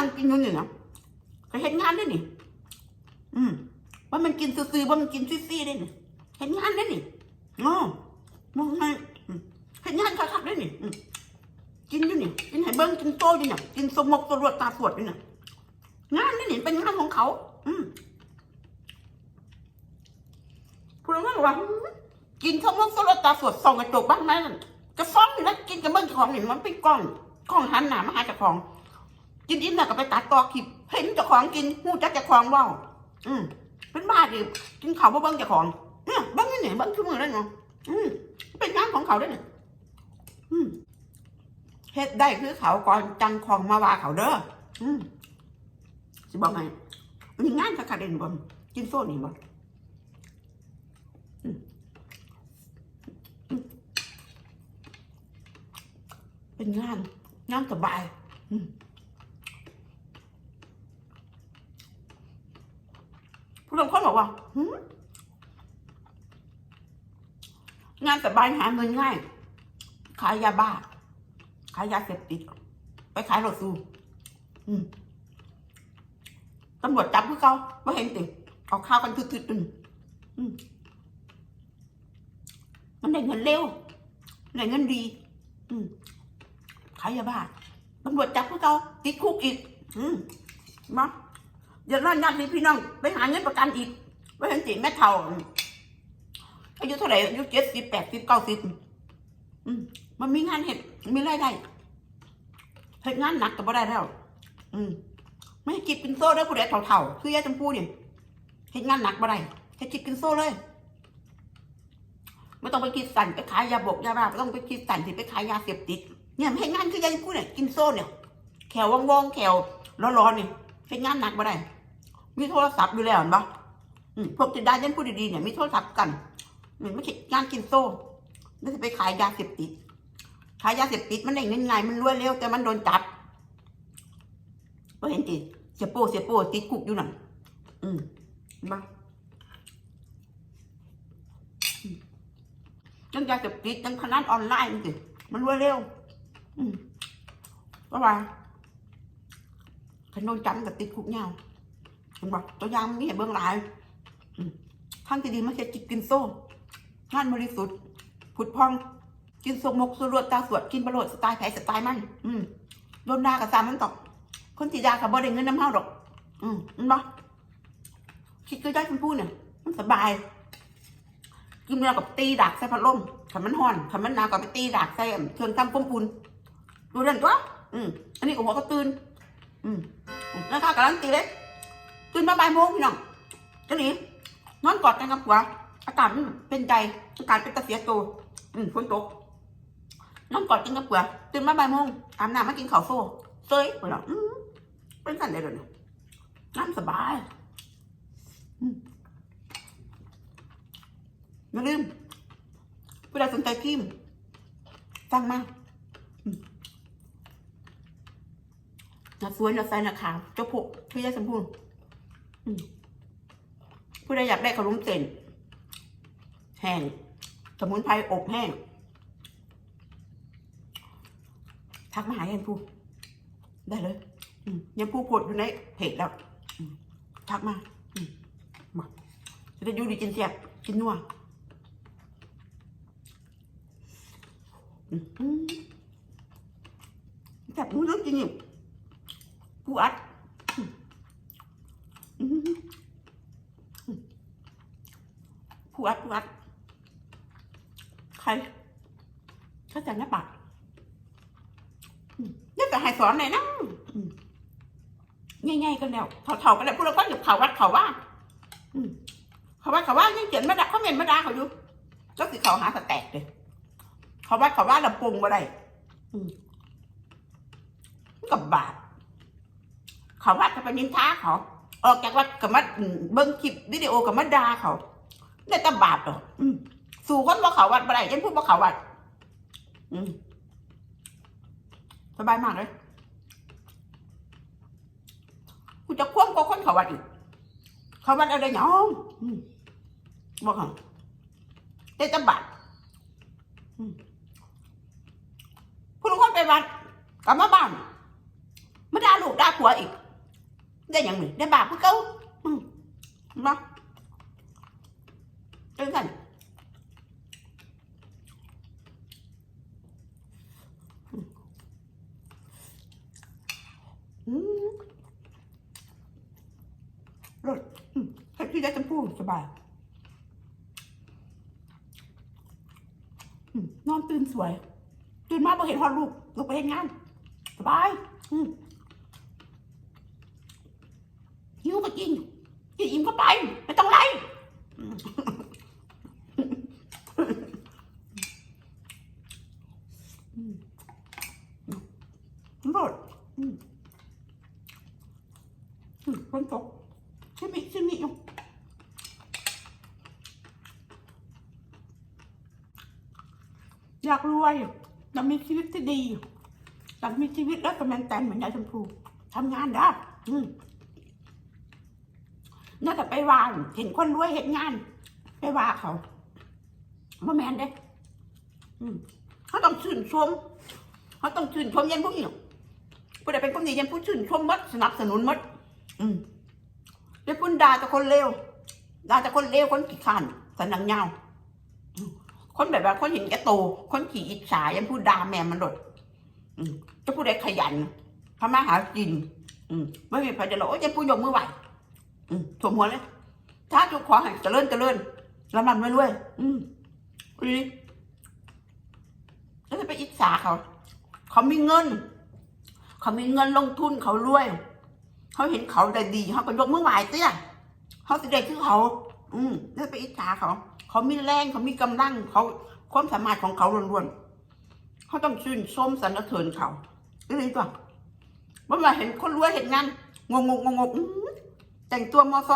นั่งกินอยู่นี่นะก็เห็นงานด้วยนี่อืมว่ามันกินซื่อๆว่ามันกินซี่ๆได้นี่เห็นงานได้นี่อ๋อมองไงเห็นงานคักๆได้นี่กินอยู่นี่กินไห้เบิ้งกินโตอยู่เนี่ยกินสมกตัวรวดตาสวดอยู่เนี่ยงานนี่นี่เป็นงานของเขา อืมพูดง่ายๆว่ากินสมกตัวรวดตาสวดส่องกระจกบ้างไหมกระฟ้องอยู่แล้วกินกับเบิ้งของนี่มันเป็นกล้องกล้องหันหน้ามาหาเจ้าของ กินอิ่มแล้วก็ไปตัดตอคลิปเห็นเจ้าของกินหูจักเจ้าของว่าอืมเป็นบ้าดิกินเขาวบ่เบิ้งเจ้าของเนี่ยเบิ้งนี่เนี่ยเบิ้งคือมือได้เนาะอืมเป็นงานของเขาได้เนี่ยอืมเฮ็ดได้คือเขาก่อนจังของมาว่าเขาเด้ออืมสิบอกให้มีงานสักกะเด่นบ่กินโซ่นี่บ่อืมอืมเป็นงานงานสบายอืม ผู้ลงคน บอกว่างานสบายหาเงินง่าย ขายยาบ้า ขายยาเสพติด ไปขายรถซูตำรวจจับพวกเขาไม่เห็นติเอาข้าวกันทึดๆตึงอืมมันได้เงินเร็วได้เงินดี อืขายยาบ้าตำรวจจับพวกเขาติดคุกอีก อืมมา เดี๋ยวนั่นญาติพี่น้อง ไปหาเงินประกันอีกไว้เห็นสิแม่เฒ่าอายุเท่าไหร่อายุเจ็ดสิบแปดสิบเก้าสิบมันมีงานเห็ดมีรายได้เห็ดงานหนักก็บ่ได้แล้ว อืมไม่ให้กินกินโซ่ได้ผู้ใดเฒ่าๆคือยายจำพูเนี่ยเห็ดงานหนักบ่ได้แค่กินกินโซ่เลยไม่ต้องไปคิดสั่นไปขายยาบกยาบ้าไม่ต้องไปคิดสั่นสิไปขายยาเสพติด เนี่ยเห็ดงานคือยายจำพูเนี่ยกินโซ่เนี่ยแขวว่องๆแขวร้อนๆเนี่ย เห็ดงานหนักบ่ได้ มีโทรศัพท์อยู่แล้วเห็นปะพวกติดได้ยันพูดดีๆเนี่ยมีโทรศัพท์กันมันไม่ใช่งานกินโซ่แล้วจะไปขายยาเสพติด ขายยาเสพติดมันได้เงินไงมันรวยเร็วแต่มันโดนจับก็เห็นติเสียโป้เสียโป้ติดคุกอยู่นั่นอืมเห็นปะอืมทั้งยาเสพติดทั้งพนันออนไลน์มันสิมันรวยเร็ว อืมก็ว่าข นโดนจับกับติดคุกเงาเห็นบอกตัวอยางมันมีเห็นเบื้องหลายอืมทางที่ดีไม่ใช่กินกินโซ่งานบริสุทธิ์ผุดพอง กินสมกสุรวดตาสวดกินประโลดสไตล์ไผ่สไตล์มัน อืมโดนดากับสามมันตอกคนที่ด่ากับบ่ได้เงินน้ำเฮาดอก อืมเห็นบอกคิดก็ได้คุณพูดเนี่ยมันสบายกินแล้วกับตีดักใส่พัดลมขันมันห่อนขันมันหนาวก็ไปตีดักใส่เครื่องทำก้มอุ่นดูนั่นตัวอืมอันนี้ก็หัวก็ตื่น อืมแล้วข้ากำลังตีเลยตื่นมาบ่ายโมงพี่น้องจะหนีนอนกอดกันกับผัว อากาศเป็นใจอากาศเป็นตะเสียตัวอืมฝนตกนอนกอดกันกับผัวตื่นมาบ่ายโมงอาบน้ำมากินข้าวโซ่เซยไปแล้วอืมเป็นสันได้เลยเนี่ยน้ำสบายอย่าลืมผู้ใดสนใจครีมสั่งมาอืมห น้าสวยหน้าใสหน้าขาวเจ้าพวกพี่ยายสมบูรณ์ผู้ใดอยากได้ขนมเส้นแห้งสมุนไพรอบแห้ง ทักมาหายันผู้ได้เลยยันผู้โพดอยู่ในเพจแล้วทักมามาจะได้ยูดีกินเสียบกินนัวอืมอืมแบบนู้นจริงๆ ผู้อัดผู้อัดผู้อัดใครเข้าใจนะปากนี่แต่ให้สอนหน่อยนะง่ายๆกันแล้วเถาๆกันแล้วพวกเราก็อยู่เขาวัดเขาว่าเขาวัดเขาว่ายังเขียนมาดาเขาเมนมาดาเขาอยู่ก็คือเขาหาสแต็กเลยเขาวัดเขาว่าลำปงมาได้กับบาป เขาวัดจะไปนินท้าเขา ออกจากวัดกับมาเบิ้งคลิปวิดีโอกับมาด่าเขาได้แตบาปหรอกสู่คนว่าเขาวัดบ่ได้ฉันพูดว่าเขาวัด อืมสบายมากเลยกูจะคว่ำก็คนเขาวัดอีก เขาวัดอะไรหยอบอกเขาได้แตบาปอืมผู้ทุกคนไปวัดกลับมาบ้านมาด่าลูกด่าผัวอีก ได้อย่างหนึ่งได้บาปเพื่อเขาอืมมาจังสันอืมรสอืมแค่ที่ได้จำพูสบายนอนตื่นสวย ตื่นมาพอเห็นพอลูกลูกไปเห็นงาน สบาย อืม หิวก็กินกินอิ่มก็ไป ไม่ต้องไล่อืมอืมรสอืมอืมฝนตกช่ไหมใช่ไหมอยู่อยากรวยอยากมีชีวิตที่ดีอยากมีชีวิตแล้วก็แมนแตนเหมือนยายชมพูทำงานได้อืม น่าจะไปว่าเห็นคนรวยเห็นงาน ไปว่าเขาว่าแมนเด้เขาต้องชื่นชม เขาต้องชื่นชมยันพวกนี้ผู้ใดเป็นคนดียันผู้ชื่นชมหมดสนับสนุนหมดอืมเดี๋ยวพุ่นด่าแต่คนเลวด่าแต่คนเลวคนขี้ข้านสันนังเงาคนแบบว่าคนเห็นแก่โต คนขี้อิจฉายันพูดด่าแม่มันหลดจะพูดได้ขยันทำมาหากิน อืมไม่มีใครจะหรอกโอ้ยจะพูดยกมือไหว สวมหัวเลยถ้าทุกขอให้เจริญเจริญลำลำรวยรวยอืมดีแล้วจะไปอิจฉาเขา เขามีเงิน เขามีเงินลงทุนเขารวย เขาเห็นเขาได้ดีเขาก็ยกมือไหวเตี้ยเขาสิได้คือเขา อืมแล้วไปอิจฉาเขา เขามีแรงเขามีกำลังเขาความสามารถของเขาล้วนๆเขาต้องชื่นชมสรรเสริญเขาได้เลยตัวเมื่อมาเห็นคนรวยเห็นงานงงงงงง แต่งตัวมอซอ